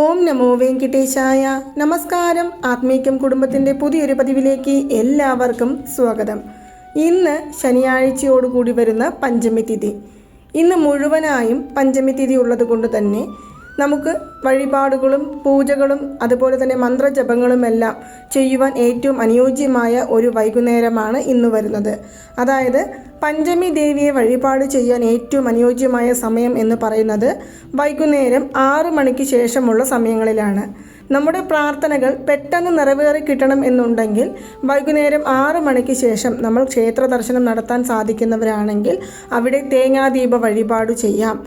ഓം നമോ വെങ്കിട്ടേശായ. നമസ്കാരം. ആത്മീക്യം കുടുംബത്തിന്റെ പുതിയൊരു പതിവിലേക്ക് എല്ലാവർക്കും സ്വാഗതം. ഇന്ന് ശനിയാഴ്ചയോടുകൂടി വരുന്ന പഞ്ചമി തിഥി. ഇന്ന് മുഴുവനായും പഞ്ചമി തിഥി ഉള്ളത് കൊണ്ട് തന്നെ നമുക്ക് വഴിപാടുകളും പൂജകളും അതുപോലെ തന്നെ മന്ത്രജപങ്ങളും എല്ലാം ചെയ്യുവാൻ ഏറ്റവും അനുയോജ്യമായ ഒരു വൈകുന്നേരമാണ് ഇന്ന് വരുന്നത്. അതായത് പഞ്ചമി ദേവിയെ വഴിപാട് ചെയ്യാൻ ഏറ്റവും അനുയോജ്യമായ സമയം എന്ന് പറയുന്നത് വൈകുന്നേരം ആറ് മണിക്ക് ശേഷമുള്ള സമയങ്ങളിലാണ്. നമ്മുടെ പ്രാർത്ഥനകൾ പെട്ടെന്ന് നിറവേറി കിട്ടണം എന്നുണ്ടെങ്കിൽ വൈകുന്നേരം ആറ് മണിക്ക് ശേഷം നമ്മൾ ക്ഷേത്ര ദർശനം നടത്താൻ സാധിക്കുന്നവരാണെങ്കിൽ അവിടെ തേങ്ങാദീപ വഴിപാട് ചെയ്യാം.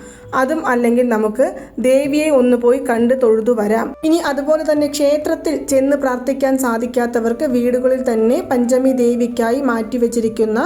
അതും അല്ലെങ്കിൽ നമുക്ക് ദേവിയെ ഒന്ന് പോയി കണ്ട് തൊഴുതു വരാം. ഇനി അതുപോലെ തന്നെ ക്ഷേത്രത്തിൽ ചെന്ന് പ്രാർത്ഥിക്കാൻ സാധിക്കാത്തവർക്ക് വീടുകളിൽ തന്നെ പഞ്ചമി ദേവിക്കായി മാറ്റിവെച്ചിരിക്കുന്ന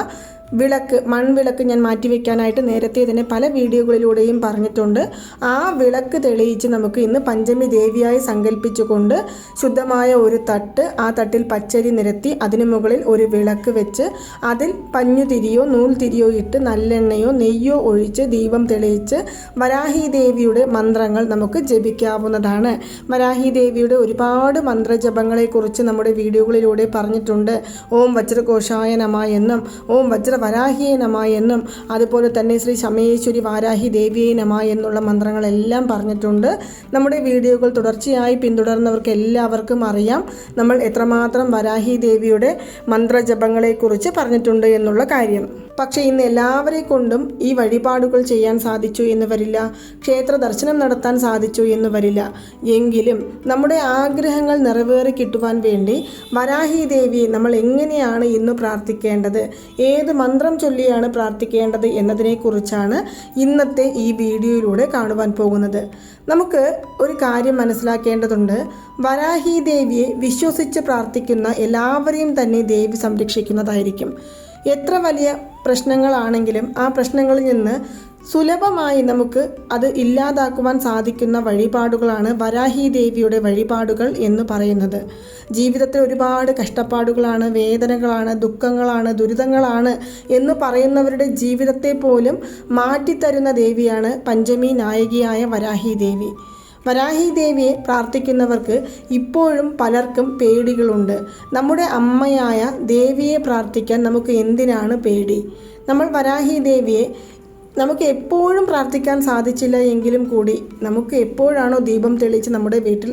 വിളക്ക് മൺവിളക്ക് ഞാൻ മാറ്റിവെക്കാനായിട്ട് നേരത്തെ തന്നെ പല വീഡിയോകളിലൂടെയും പറഞ്ഞിട്ടുണ്ട്. ആ വിളക്ക് തെളിയിച്ച് നമുക്ക് ഇന്ന് പഞ്ചമി ദേവിയായി സങ്കല്പിച്ചുകൊണ്ട് ശുദ്ധമായ ഒരു തട്ട് ആ തട്ടിൽ പച്ചരി നിരത്തി അതിനു മുകളിൽ ഒരു വിളക്ക് വെച്ച് അതിൽ പഞ്ഞുതിരിയോ നൂൽ തിരിയോ ഇട്ട് നല്ലെണ്ണയോ നെയ്യോ ഒഴിച്ച് ദീപം തെളിയിച്ച് വരാഹി ദേവിയുടെ മന്ത്രങ്ങൾ നമുക്ക് ജപിക്കാവുന്നതാണ്. വരാഹി ദേവിയുടെ ഒരുപാട് മന്ത്രജപങ്ങളെക്കുറിച്ച് നമ്മുടെ വീഡിയോകളിലൂടെ പറഞ്ഞിട്ടുണ്ട്. ഓം വജ്രഘോഷായ നമ എന്നും ഓം വജ്ര വരാഹിയെ നമ എന്നും അതുപോലെ തന്നെ ശ്രീ ശമയേശ്വരി വാരാഹി ദേവിയെ നമ എന്നുള്ള മന്ത്രങ്ങളെല്ലാം പറഞ്ഞിട്ടുണ്ട്. നമ്മുടെ വീഡിയോകൾ തുടർച്ചയായി പിന്തുടർന്നവർക്ക് എല്ലാവർക്കും അറിയാം. നമ്മൾ എത്രമാത്രം വരാഹി ദേവിയുടെ മന്ത്രജപങ്ങളെക്കുറിച്ച് പറഞ്ഞിട്ടുണ്ട് എന്നുള്ള കാര്യം. പക്ഷേ ഇന്ന് എല്ലാവരെ കൊണ്ടും ഈ വഴിപാടുകൾ ചെയ്യാൻ സാധിച്ചു എന്ന് വരില്ല. ക്ഷേത്ര ദർശനം നടത്താൻ സാധിച്ചു എന്ന് വരില്ല. എങ്കിലും നമ്മുടെ ആഗ്രഹങ്ങൾ നിറവേറി കിട്ടുവാൻ വേണ്ടി വരാഹി ദേവിയെ നമ്മൾ എങ്ങനെയാണ് ഇന്ന് പ്രാർത്ഥിക്കേണ്ടത്? ഏത് മന്ത്രം ചൊല്ലിയാണ് പ്രാർത്ഥിക്കേണ്ടത് എന്നതിനെക്കുറിച്ചാണ് ഇന്നത്തെ ഈ വീഡിയോയിലൂടെ കാണുവാൻ പോകുന്നത്. നമുക്ക് ഒരു കാര്യം മനസ്സിലാക്കേണ്ടതുണ്ട്. വരാഹി ദേവിയെ വിശ്വസിച്ച് പ്രാർത്ഥിക്കുന്ന എല്ലാവരെയും തന്നെ ദേവി സംരക്ഷിക്കുന്നതായിരിക്കും. എത്ര വലിയ പ്രശ്നങ്ങളാണെങ്കിലും ആ പ്രശ്നങ്ങളിൽ നിന്ന് സുലഭമായി നമുക്ക് അത് ഇല്ലാതാക്കുവാൻ സാധിക്കുന്ന വഴിപാടുകളാണ് വരാഹി ദേവിയുടെ വഴിപാടുകൾ എന്ന് പറയുന്നത്. ജീവിതത്തിൽ ഒരുപാട് കഷ്ടപ്പാടുകളാണ് വേദനകളാണ് ദുഃഖങ്ങളാണ് ദുരിതങ്ങളാണ് എന്ന് പറയുന്നവരുടെ ജീവിതത്തെ പോലും മാറ്റിത്തരുന്ന ദേവിയാണ് പഞ്ചമി നായികയായ വരാഹി ദേവി. വരാഹി ദേവിയെ പ്രാർത്ഥിക്കുന്നവർക്ക് ഇപ്പോഴും പലർക്കും പേടികളുണ്ട്. നമ്മുടെ അമ്മയായ ദേവിയെ പ്രാർത്ഥിക്കാൻ നമുക്ക് എന്തിനാണ് പേടി? നമ്മൾ വരാഹി ദേവിയെ നമുക്ക് എപ്പോഴും പ്രാർത്ഥിക്കാൻ സാധിച്ചില്ല എങ്കിലും കൂടി നമുക്ക് എപ്പോഴാണോ ദീപം തെളിച്ച് നമ്മുടെ വീട്ടിൽ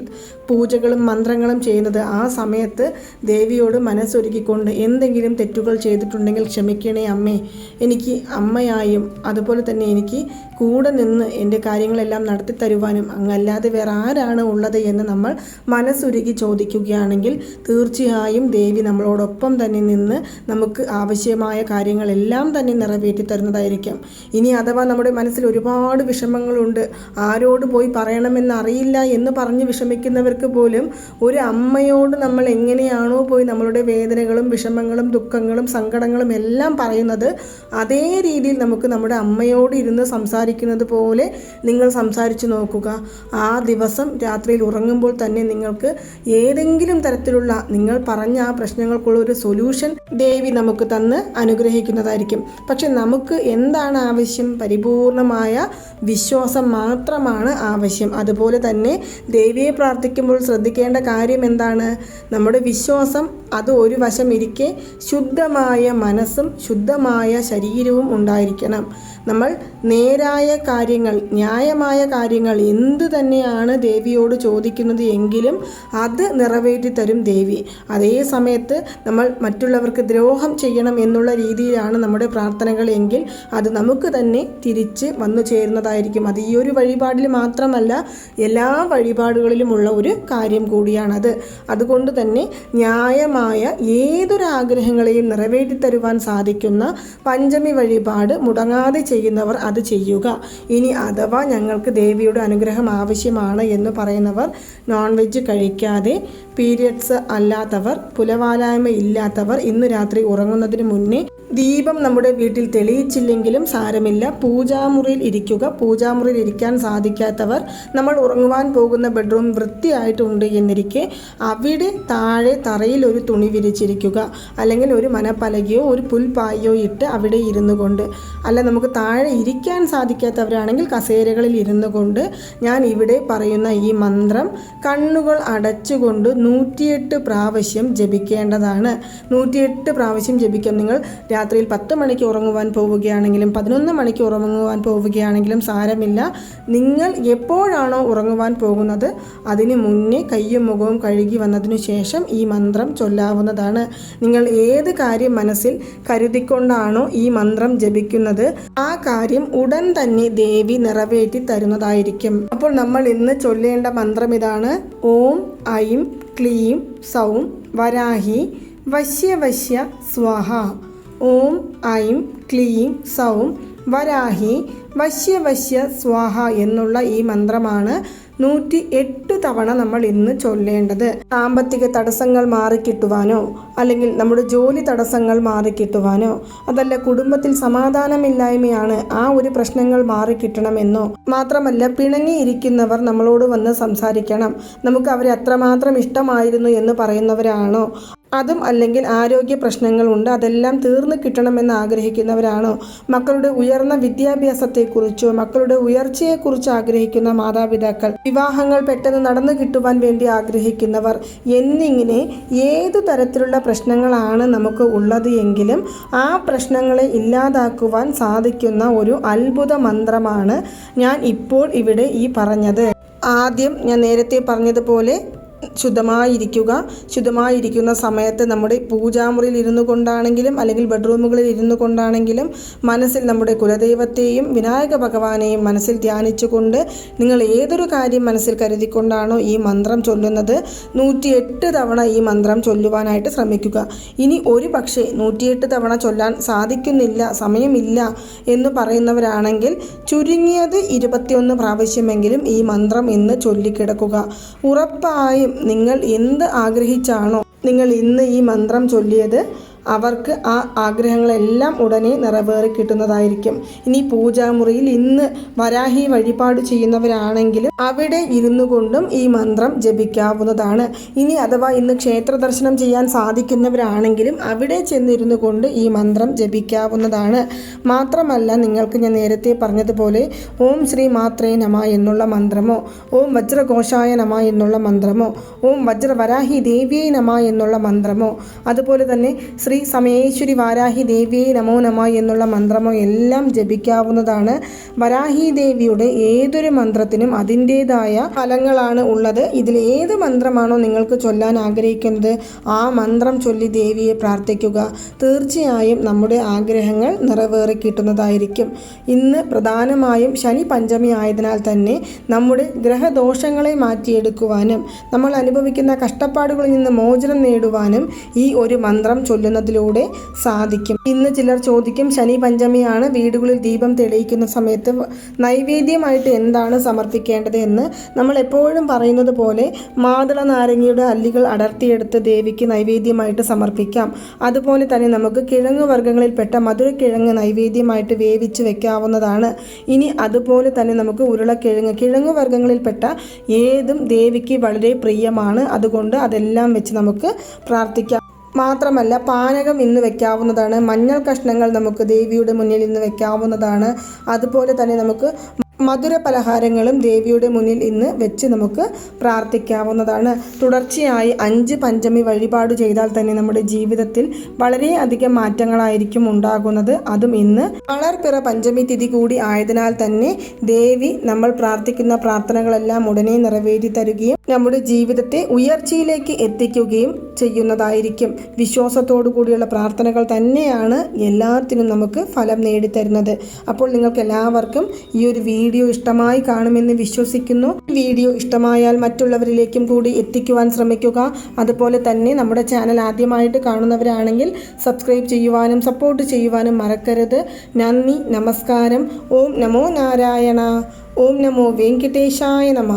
പൂജകളും മന്ത്രങ്ങളും ചെയ്യുന്നത് ആ സമയത്ത് ദേവിയോട് മനസ്സൊരുക്കിക്കൊണ്ട് എന്തെങ്കിലും തെറ്റുകൾ ചെയ്തിട്ടുണ്ടെങ്കിൽ ക്ഷമിക്കണേ അമ്മേ. എനിക്ക് അമ്മയായും അതുപോലെ തന്നെ എനിക്ക് കൂടെ നിന്ന് എന്റെ കാര്യങ്ങളെല്ലാം നടത്തി തരുവാനും അങ്ങല്ലാതെ വേറെ ആരാണ് ഉള്ളത് എന്ന് നമ്മൾ മനസ്സുരുകി ചോദിക്കുകയാണെങ്കിൽ തീർച്ചയായും ദേവി നമ്മളോടൊപ്പം തന്നെ നിന്ന് നമുക്ക് ആവശ്യമായ കാര്യങ്ങളെല്ലാം തന്നെ നിറവേറ്റി തരുന്നതായിരിക്കും. ഇനി അഥവാ നമ്മുടെ മനസ്സിൽ ഒരുപാട് വിഷമങ്ങളുണ്ട് ആരോട് പോയി പറയണമെന്ന് അറിയില്ല എന്ന് പറഞ്ഞ് വിഷമിക്കുന്നവർക്ക് പോലും ഒരു അമ്മയോട് നമ്മൾ എങ്ങനെയാണോ പോയി നമ്മളുടെ വേദനകളും വിഷമങ്ങളും ദുഃഖങ്ങളും സങ്കടങ്ങളും എല്ലാം പറയുന്നത് അതേ രീതിയിൽ നമുക്ക് നമ്മുടെ അമ്മയോട് ഇരുന്ന് സംസാരിക്കുന്നത് പോലെ നിങ്ങൾ സംസാരിച്ചു നോക്കുക. ആ ദിവസം രാത്രിയിൽ ഉറങ്ങുമ്പോൾ തന്നെ നിങ്ങൾക്ക് ഏതെങ്കിലും തരത്തിലുള്ള നിങ്ങൾ പറഞ്ഞ ആ പ്രശ്നങ്ങൾക്കുള്ള ഒരു സൊല്യൂഷൻ ദേവി നമുക്ക് തന്ന് അനുഗ്രഹിക്കുന്നതായിരിക്കും. പക്ഷെ നമുക്ക് എന്താണ് ആവശ്യം? പരിപൂർണമായ വിശ്വാസം മാത്രമാണ് ആവശ്യം. അതുപോലെ തന്നെ ദേവിയെ പ്രാർത്ഥിക്കുമ്പോൾ ശ്രദ്ധിക്കേണ്ട കാര്യം എന്താണ്? നമ്മുടെ വിശ്വാസം അത് ഒരു വശം ഇരിക്കെ ശുദ്ധമായ മനസ്സും ശുദ്ധമായ ശരീരവും ഉണ്ടായിരിക്കണം. നമ്മൾ നേരായ കാര്യങ്ങൾ ന്യായമായ കാര്യങ്ങൾ എന്ത് തന്നെയാണ് ദേവിയോട് ചോദിക്കുന്നത് എങ്കിലും അത് നിറവേറ്റി തരും ദേവി. അതേ സമയത്ത് നമ്മൾ മറ്റുള്ളവർക്ക് ദ്രോഹം ചെയ്യണം എന്നുള്ള രീതിയിലാണ് നമ്മുടെ പ്രാർത്ഥനകൾ എങ്കിൽ അത് നമുക്ക് തന്നെ തിരിച്ച് വന്നു ചേരുന്നതായിരിക്കും. അത് ഈ ഒരു വഴിപാടിൽ മാത്രമല്ല എല്ലാ വഴിപാടുകളിലുമുള്ള ഒരു കാര്യം കൂടിയാണത് അതുകൊണ്ട് തന്നെ ന്യായമായ ഏതൊരു ആഗ്രഹങ്ങളെയും നിറവേറ്റി തരുവാൻ സാധിക്കുന്ന പഞ്ചമി വഴിപാട് മുടങ്ങാതെ ചെയ്യുന്നവർ അത് ചെയ്യുക. ഇനി അഥവാ ഞങ്ങൾക്ക് ദേവിയുടെ അനുഗ്രഹം ആവശ്യമാണ് എന്ന് പറയുന്നവർ നോൺ വെജ് കഴിക്കാതെ പീരിയഡ്സ് അല്ലാത്തവർ പുലവാലായ്മ ഇല്ലാത്തവർ ഇന്ന് രാത്രി ഉറങ്ങുന്നതിന് മുന്നേ ദീപം നമ്മുടെ വീട്ടിൽ തെളിയിച്ചില്ലെങ്കിലും സാരമില്ല. പൂജാമുറിയിൽ ഇരിക്കുക. പൂജാമുറിയിൽ ഇരിക്കാൻ സാധിക്കാത്തവർ നമ്മൾ ഉറങ്ങുവാൻ പോകുന്ന ബെഡ്റൂം വൃത്തിയായിട്ടുണ്ട് എന്നിരിക്കെ അവിടെ താഴെ തറയിൽ ഒരു തുണി വിരിച്ചിരിക്കുക. അല്ലെങ്കിൽ ഒരു മനപ്പലകയോ ഒരു പുൽപ്പായോ ഇട്ട് അവിടെ ഇരുന്നു കൊണ്ട്. അല്ല നമുക്ക് താഴെ ഇരിക്കാൻ സാധിക്കാത്തവരാണെങ്കിൽ കസേരകളിൽ ഇരുന്നു കൊണ്ട് ഞാൻ ഇവിടെ പറയുന്ന ഈ മന്ത്രം കണ്ണുകൾ അടച്ചുകൊണ്ട് നൂറ്റിയെട്ട് പ്രാവശ്യം ജപിക്കേണ്ടതാണ്. നൂറ്റിയെട്ട് പ്രാവശ്യം ജപിക്കാം നിങ്ങൾ രാത്രിയിൽ പത്ത് മണിക്ക് ഉറങ്ങുവാൻ പോവുകയാണെങ്കിലും പതിനൊന്ന് മണിക്ക് ഉറങ്ങുവാൻ പോവുകയാണെങ്കിലും സാരമില്ല. നിങ്ങൾ എപ്പോഴാണോ ഉറങ്ങുവാൻ പോകുന്നത് അതിന് മുന്നേ കയ്യും മുഖവും കഴുകി വന്നതിനു ശേഷം ഈ മന്ത്രം ചൊല്ലാവുന്നതാണ്. നിങ്ങൾ ഏത് കാര്യം മനസ്സിൽ കരുതിക്കൊണ്ടാണോ ഈ മന്ത്രം ജപിക്കുന്നത് ആ കാര്യം ഉടൻ തന്നെ ദേവി നിറവേറ്റി തരുന്നതായിരിക്കും. അപ്പോൾ നമ്മൾ ഇന്ന് ചൊല്ലേണ്ട മന്ത്രം ഇതാണ്. ഓം ഐം ക്ലീം സൗം വരാഹി വശ്യ വശ്യ സ്വാഹ. ഓം ഐം ക്ലീം സൗം വരാഹി വശ്യ വശ്യ സ്വാഹ എന്നുള്ള ഈ മന്ത്രമാണ് നൂറ്റി എട്ട് തവണ നമ്മൾ ഇന്ന് ചൊല്ലേണ്ടത്. സാമ്പത്തിക തടസ്സങ്ങൾ മാറിക്കിട്ടുവാനോ അല്ലെങ്കിൽ നമ്മുടെ ജോലി തടസ്സങ്ങൾ മാറിക്കിട്ടുവാനോ അതല്ല കുടുംബത്തിൽ സമാധാനമില്ലായ്മയാണ് ആ ഒരു പ്രശ്നങ്ങൾ മാറിക്കിട്ടണമെന്നോ. മാത്രമല്ല പിണങ്ങിയിരിക്കുന്നവർ നമ്മളോട് വന്ന് സംസാരിക്കണം. നമുക്ക് അവരെ അത്രമാത്രം ഇഷ്ടമായിരുന്നു എന്ന് പറയുന്നവരാണോ? അതും അല്ലെങ്കിൽ ആരോഗ്യ പ്രശ്നങ്ങളുണ്ട് അതെല്ലാം തീർന്നു കിട്ടണമെന്ന് ആഗ്രഹിക്കുന്നവരാണോ? മക്കളുടെ ഉയർന്ന വിദ്യാഭ്യാസത്തെക്കുറിച്ചോ മക്കളുടെ ഉയർച്ചയെക്കുറിച്ച് ആഗ്രഹിക്കുന്ന മാതാപിതാക്കൾ വിവാഹങ്ങൾ പെട്ടെന്ന് നടന്നു കിട്ടുവാൻ വേണ്ടി ആഗ്രഹിക്കുന്നവർ എന്നിങ്ങനെ ഏതു തരത്തിലുള്ള പ്രശ്നങ്ങളാണ് നമുക്ക് ഉള്ളത് എങ്കിലും ആ പ്രശ്നങ്ങളെ ഇല്ലാതാക്കുവാൻ സാധിക്കുന്ന ഒരു അത്ഭുത മന്ത്രമാണ് ഞാൻ ഇപ്പോൾ ഇവിടെ ഈ പറഞ്ഞത്. ആദ്യം ഞാൻ നേരത്തെ പറഞ്ഞതുപോലെ ശുദ്ധമായിരിക്കുക ശുദ്ധമായിരിക്കുന്ന സമയത്ത് നമ്മുടെ പൂജാമുറിയിൽ ഇരുന്നു കൊണ്ടാണെങ്കിലും അല്ലെങ്കിൽ ബെഡ്റൂമുകളിൽ ഇരുന്നു കൊണ്ടാണെങ്കിലും മനസ്സിൽ നമ്മുടെ കുലദൈവത്തെയും വിനായക ഭഗവാനെയും മനസ്സിൽ ധ്യാനിച്ചുകൊണ്ട് നിങ്ങൾ ഏതൊരു കാര്യം മനസ്സിൽ കരുതിക്കൊണ്ടാണോ ഈ മന്ത്രം ചൊല്ലുന്നത് നൂറ്റിയെട്ട് തവണ ഈ മന്ത്രം ചൊല്ലുവാനായിട്ട് ശ്രമിക്കുക. ഇനി ഒരു പക്ഷേ നൂറ്റിയെട്ട് തവണ ചൊല്ലാൻ സാധിക്കുന്നില്ല സമയമില്ല എന്ന് പറയുന്നവരാണെങ്കിൽ ചുരുങ്ങിയത് ഇരുപത്തിയൊന്ന് പ്രാവശ്യമെങ്കിലും ഈ മന്ത്രം ഇന്ന് ചൊല്ലിക്കിടക്കുക. ഉറപ്പായും നിങ്ങൾ എന്ത് ആഗ്രഹിച്ചാണോ നിങ്ങൾ ഇന്ന് ഈ മന്ത്രം ചൊല്ലിയത് അവർക്ക് ആ ആഗ്രഹങ്ങളെല്ലാം ഉടനെ നിറവേറി കിട്ടുന്നതായിരിക്കും. ഇനി പൂജാമുറിയിൽ ഇന്ന് വരാഹി വഴിപാട് ചെയ്യുന്നവരാണെങ്കിലും അവിടെ ഇരുന്നു കൊണ്ടും ഈ മന്ത്രം ജപിക്കാവുന്നതാണ്. ഇനി അഥവാ ഇന്ന് ക്ഷേത്ര ദർശനം ചെയ്യാൻ സാധിക്കുന്നവരാണെങ്കിലും അവിടെ ചെന്നിരുന്നു കൊണ്ട് ഈ മന്ത്രം ജപിക്കാവുന്നതാണ്. മാത്രമല്ല നിങ്ങൾക്ക് ഞാൻ നേരത്തെ പറഞ്ഞതുപോലെ ഓം ശ്രീ മാത്രേ നമ എന്നുള്ള മന്ത്രമോ ഓം വജ്രഘോഷായ നമ എന്നുള്ള മന്ത്രമോ ഓം വജ്രവരാഹി ദേവിയെ നമ എന്നുള്ള മന്ത്രമോ അതുപോലെ തന്നെ ശ്രീ സമയേശ്വരി വാരാഹി ദേവിയെ നമോ നമ എന്നുള്ള മന്ത്രമോ എല്ലാം ജപിക്കാവുന്നതാണ്. വരാഹി ദേവിയുടെ ഏതൊരു മന്ത്രത്തിനും അതിന്റേതായ ഫലങ്ങളാണ് ഉള്ളത്. ഇതിൽ ഏത് മന്ത്രമാണോ നിങ്ങൾക്ക് ചൊല്ലാൻ ആഗ്രഹിക്കുന്നത് ആ മന്ത്രം ചൊല്ലി ദേവിയെ പ്രാർത്ഥിക്കുക. തീർച്ചയായും നമ്മുടെ ആഗ്രഹങ്ങൾ നിറവേറി കിട്ടുന്നതായിരിക്കും. ഇന്ന് പ്രധാനമായും ശനി പഞ്ചമി ആയതിനാൽ തന്നെ നമ്മുടെ ഗ്രഹദോഷങ്ങളെ മാറ്റിയെടുക്കുവാനും നമ്മൾ അനുഭവിക്കുന്ന കഷ്ടപ്പാടുകളിൽ നിന്ന് മോചനം നേടുവാനും ഈ ഒരു മന്ത്രം ചൊല്ലുന്നത് ചെയ്യുന്നതിലൂടെ സാധിക്കും. ഇന്ന് ചിലർ ചോദിക്കും ശനി പഞ്ചമിയാണ് വീടുകളിൽ ദീപം തെളിയിക്കുന്ന സമയത്ത് നൈവേദ്യമായിട്ട് എന്താണ് സമർപ്പിക്കേണ്ടത്? എന്ന് നമ്മൾ എപ്പോഴും പറയുന്നത് പോലെ മാതള നാരങ്ങയുടെ അല്ലികൾ അടർത്തിയെടുത്ത് ദേവിക്ക് നൈവേദ്യമായിട്ട് സമർപ്പിക്കാം. അതുപോലെ തന്നെ നമുക്ക് കിഴങ്ങ് വർഗങ്ങളിൽപ്പെട്ട മധുരക്കിഴങ്ങ് നൈവേദ്യമായിട്ട് വേവിച്ച് വെക്കാവുന്നതാണ്. ഇനി അതുപോലെ തന്നെ നമുക്ക് ഉരുളക്കിഴങ്ങ് കിഴങ്ങ് വർഗങ്ങളിൽപ്പെട്ട ഏതും ദേവിക്ക് വളരെ പ്രിയമാണ്. അതുകൊണ്ട് അതെല്ലാം വെച്ച് നമുക്ക് പ്രാർത്ഥിക്കാം. മാത്രമല്ല പാനകം ഇന്ന് വെക്കാവുന്നതാണ്. മഞ്ഞൾ കഷ്ണങ്ങൾ നമുക്ക് ദേവിയുടെ മുന്നിൽ ഇന്ന് വെക്കാവുന്നതാണ്. അതുപോലെ തന്നെ നമുക്ക് മധുര പലഹാരങ്ങളും ദേവിയുടെ മുന്നിൽ ഇന്ന് വെച്ച് നമുക്ക് പ്രാർത്ഥിക്കാവുന്നതാണ്. തുടർച്ചയായി അഞ്ച് പഞ്ചമി വഴിപാട് ചെയ്താൽ തന്നെ നമ്മുടെ ജീവിതത്തിൽ വളരെയധികം മാറ്റങ്ങളായിരിക്കും ഉണ്ടാകുന്നത്. അതും ഇന്ന് വളർപ്പിറ പഞ്ചമി തിഥി കൂടി ആയതിനാൽ തന്നെ ദേവി നമ്മൾ പ്രാർത്ഥിക്കുന്ന പ്രാർത്ഥനകളെല്ലാം ഉടനെ നിറവേറ്റി തരുകയും നമ്മുടെ ജീവിതത്തെ ഉയർച്ചയിലേക്ക് എത്തിക്കുകയും ചെയ്യുന്നതായിരിക്കും. വിശ്വാസത്തോടു കൂടിയുള്ള പ്രാർത്ഥനകൾ തന്നെയാണ് എല്ലാത്തിനും നമുക്ക് ഫലം നേടിത്തരുന്നത്. അപ്പോൾ നിങ്ങൾക്ക് എല്ലാവർക്കും ഈ ഒരു വീഡിയോ ഇഷ്ടമായി കാണുമെന്ന് വിശ്വസിക്കുന്നു. വീഡിയോ ഇഷ്ടമായാൽ മറ്റുള്ളവരിലേക്കും കൂടി എത്തിക്കുവാൻ ശ്രമിക്കുക. അതുപോലെ തന്നെ നമ്മുടെ ചാനൽ ആദ്യമായിട്ട് കാണുന്നവരാണെങ്കിൽ സബ്സ്ക്രൈബ് ചെയ്യുവാനും സപ്പോർട്ട് ചെയ്യുവാനും മറക്കരുത്. നന്ദി നമസ്കാരം. ഓം നമോ നാരായണ. ഓം നമോ വെങ്കിട്ടേശായ നമ.